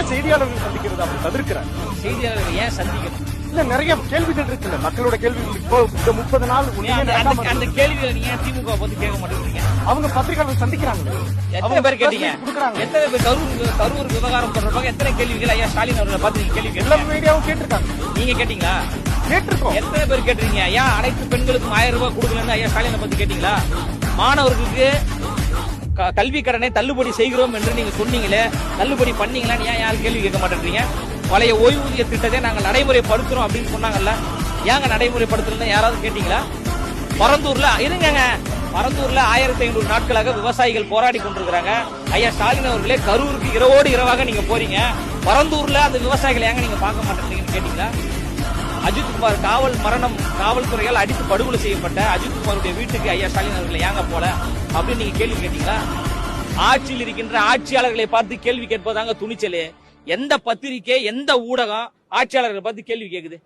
ஏன் செய்தியாளர்கள் சந்திக்கிறது அவர் தவிர்க்கிறார்? செய்தியாளர்கள் ஏன் சந்திக்கணும் இல்ல நிறைய கேள்விகள் இருக்குல்ல மக்களோட கேள்விகள். இப்போ இந்த முப்பது நாள் அந்த-. கேள்விகளை நீங்க திமுக பத்தி கேட்க மாட்டேங்கிறீங்க? அவங்க பத்திரிகையாளர்கள் சந்திக்கிறாங்க. எத்தனை பேர் கேட்டீங்க? எத்தனை பேர் கரூர் கரூர் விவகாரம் தொடர்பாக எத்தனை கேள்விகள் ஐயா ஸ்டாலின் அவர்களை பார்த்து கேள்வி எல்லா மீடியாவும் கேட்டிருக்காங்க. நீங்க கேட்டீங்களா? கேட்டிருக்கோம். எத்தனை பேர் கேட்டிருக்கீங்க? ஏன் அனைத்து பெண்களுக்கும் ஆயிரம் ரூபாய் கொடுக்கலன்னு ஐயா ஸ்டாலினை பத்தி கேட்டீங்களா? மாணவர்களுக்கு கல்வி கடனை தள்ளுபடி செய்கிறோம் என்று நீங்க சொன்னீங்களே தள்ளுபடி பண்ணீங்களான்னு ஏன் யாரும் கேள்வி கேட்க மாட்டேன்றீங்க? பழைய ஓய்வூதிய திட்டத்தை நாங்கள் நடைமுறைப்படுத்துறோம் அப்படின்னு சொன்னாங்கல்ல ஏங்க நடைமுறைப்படுத்தலன்னு யாராவது கேட்டீங்களா? பரந்தூர்ல இருங்கங்க. பரந்தூர்ல ஆயிரத்தி ஐநூறு நாட்களாக விவசாயிகள் போராடி கொண்டிருக்கிறாங்க. ஐயா ஸ்டாலின் அவர்களே கரூருக்கு இரவோடு இரவாக நீங்க போறீங்க. பரந்தூர்ல அந்த விவசாயிகளை ஏங்க நீங்க பார்க்க மாட்டேங்கிறீங்கன்னு கேட்டீங்களா? அஜித்குமார் காவல் மரணம் காவல்துறையால் அடித்து படுகொலை செய்யப்பட்ட அஜித்குமாருடைய வீட்டுக்கு ஐயா ஸ்டாலின் அவர்களை ஏங்க போல அப்படின்னு நீங்க கேள்வி கேட்டீங்களா? ஆட்சியில் இருக்கின்ற ஆட்சியாளர்களை பார்த்து கேள்வி கேட்பதாங்க துணிச்சலே. எந்த பத்திரிகை எந்த ஊடகம் ஆட்சியாளர்களை பார்த்து கேள்வி கேக்குது?